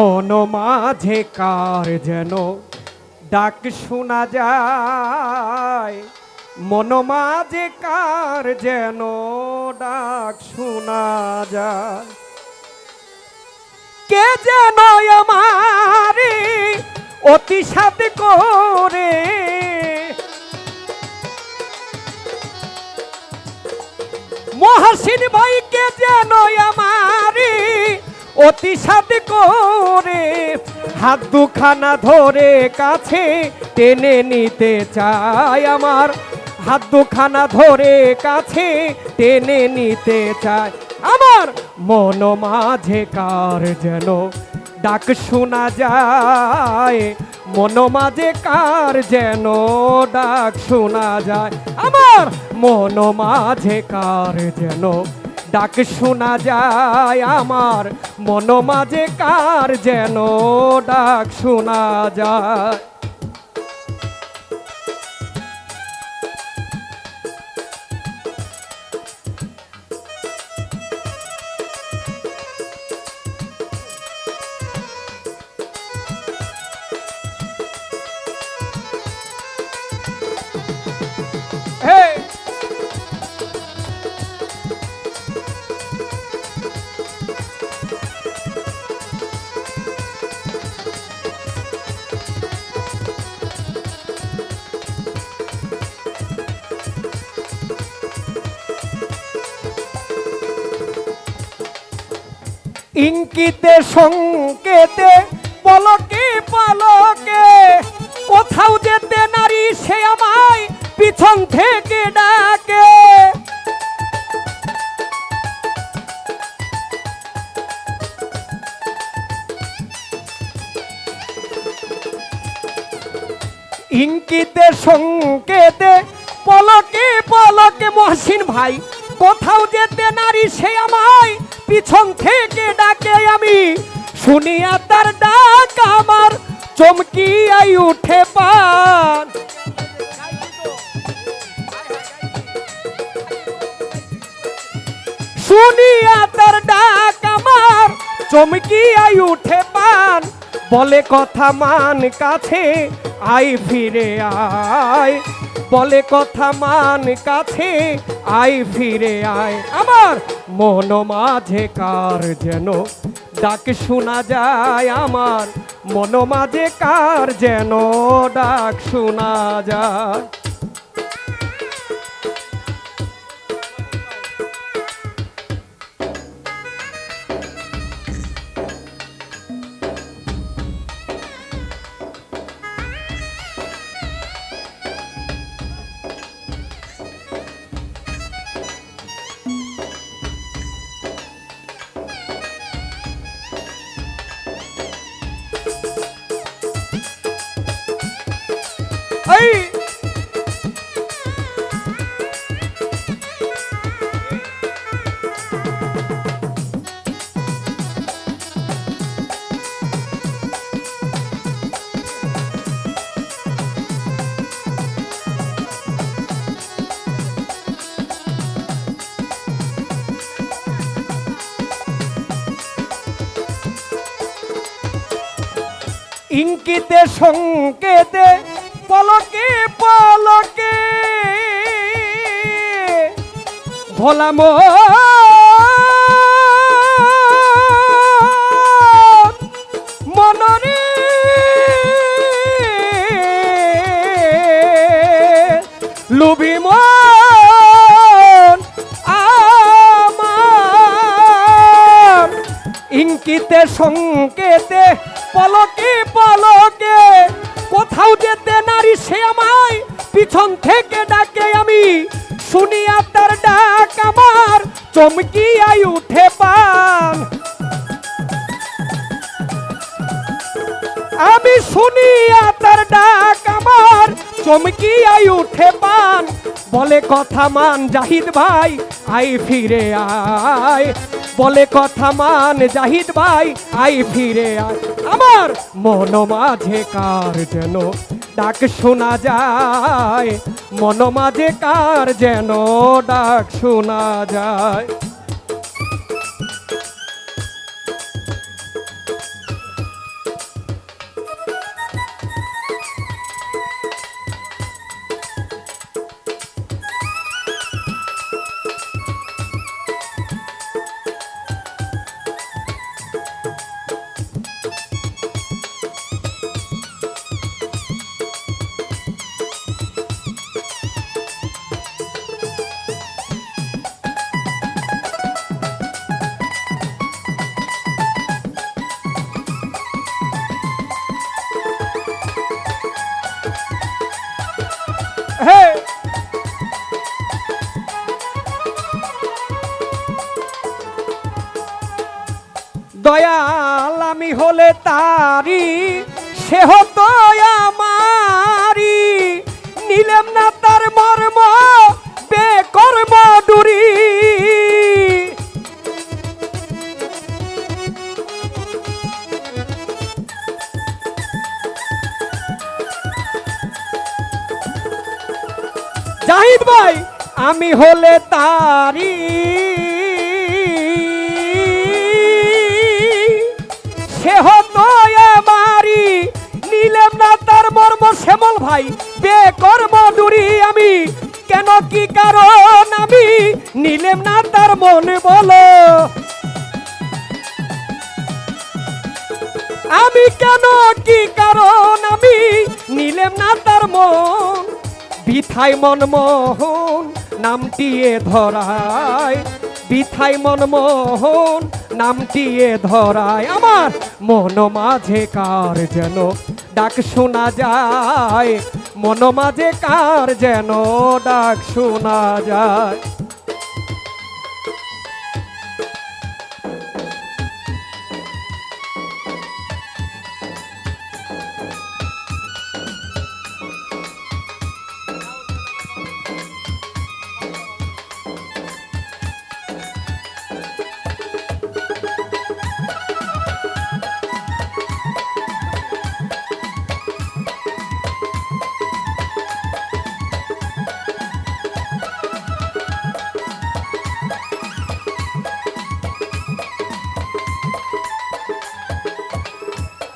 মন মাঝে কার যেন ডাক শোনা যায়। মন মাঝে কার যেন ডাক শোনা যায়। কে যেন আমারে অতি সাথে করে মহাসিন ভাইকে যেন আমারে অতি সাথে করে হাত দুখানা ধরে কাছে টেনে নিতে চায় আমার। হাত দুখানা ধরে কাছে টেনে নিতে চায় আমার। মন মাঝে কার যেন ডাক শোনা যায়। মন মাঝে কার যেন ডাক শোনা যায়। আমার মন মাঝে কার যেন ডাক শোনা যায় আমার মন মাঝে কার যেন ডাক শোনা যায়? ইঙ্কিতে সংকেতে, পলকে পলকে। কোথাও যেতে নারী, সে আমায় পিছন থেকে ডাকে। ইঙ্কিতে সংকেতে, পলকে পলকে মহসিন ভাই, কোথাও যেতে নারী, সে আমায় পিছন থেকে ডাকে আমি। শুনিয়া তার ডাক আমার চমকিয়াই উঠে পান। শুনিয়া তার ডাক আমার চমকিয়াই উঠে পান। বলে কথা মান কাছে আই ফিরে আয়। বলে কথা মান কাছে আই ফিরে আয়। আমার মন মাঝে কার যেন? ডাক শোনা যায় আমার, মন মাঝে কার যেন? ডাক শোনা যায়। ইঙ্কিতে সংকেতে পলকে পলকে। ভোলাম মনরে। লুবি মন আমার। ইঙ্কিতে সংকেতে পলকে থেকে ডাকে আমি। শুনিয়া তার ডাক আমার, চমকিয়াই উঠে পান। আমি শুনিয়া তার ডাক আমার, চমকিয়াই উঠে পান। বলে কথা মান জাহিদ ভাই, আই ফিরে আয়। বলে কথা মান জাহিদ ভাই, আই ফিরে আয়। আমার মন মাঝে কার যেন ডাক শোনা যায় মন মাঝে কার যেন ডাক শোনা যায়। তারি সে হতো আমারি। নিলেম না তার মর্ম, বেকর্ম ডুরি। জাহিদ ভাই, আমি হলে তারি। সে হতো তার মর্ম শ্যামল ভাই, বেকর্ম দূরি আমি। কেন কি কারণ আমি? নিলেম না তার মনে বলো। আমি কেন কি কারণ আমি? নিলেম না তার মন। বিথাই মনমোহন নামটিয়ে ধরায়। বিথাই মনমোহন নামটিয়ে ধরায়। আমার মন মাঝে কার যেন ডাক শোনা যায় মন মাঝে কার যেন ডাক শোনা যায়।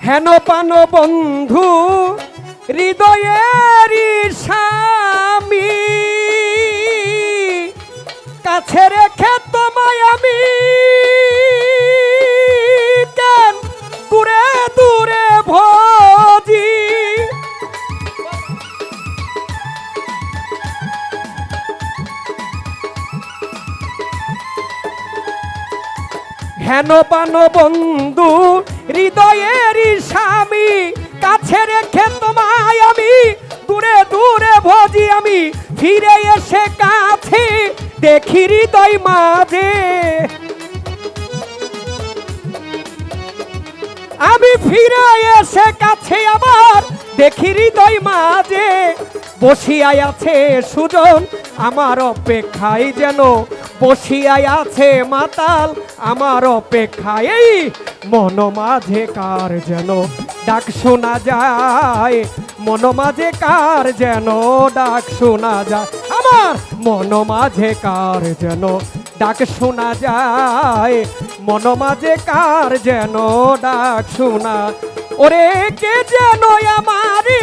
হেন পান বন্ধু, হৃদয়ের স্বামী কাছে রেখে তোমায় আমি কেন দূরে দূরে ভজি? হেন পান বন্ধু হৃদয়ের স্বামী কাছে রেখে তোমায় আমি, দূরে দূরে ভজি আমি, ফিরে এসে কাছে দেখি হৃদয় মাঝে। আমি ফিরে এসে কাছে আবার দেখি হৃদয় মাঝে, বসিয়াই আছে সুজন, আমার অপেক্ষায় যেন বসিয়াই আছে মাতাল, আমার অপেক্ষায়। মন মাঝে কার যেন ডাক শোনা যায়? মন মাঝে কার যেন ডাক শোনা যায়? আমার মন মাঝে কার যেন ডাক শোনা যায়? মন মাঝে কার যেন ডাক শোনা ওরে কে যেন আমারে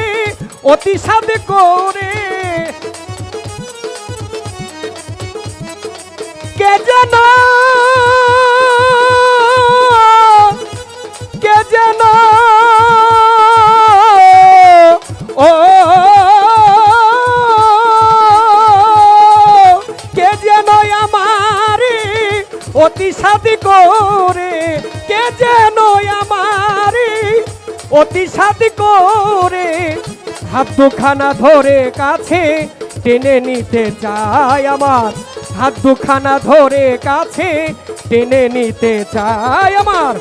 অতি সাদ করে অতি সাদি করে, কে যেন আমারে অতি সাদি করে। হাত দুখানা ধরে কাছে টেনে নিতে চায় আমার হাত দুখানা ধরে কাছে টেনে নিতে চায় আমার।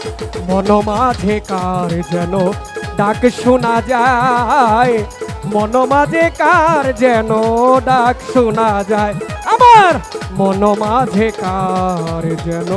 মন মাঝে কার যেন ডাক শোনা যায়, মন মাঝে কার যেন ডাক শোনা যায়। আমার মন মাঝে কার যেন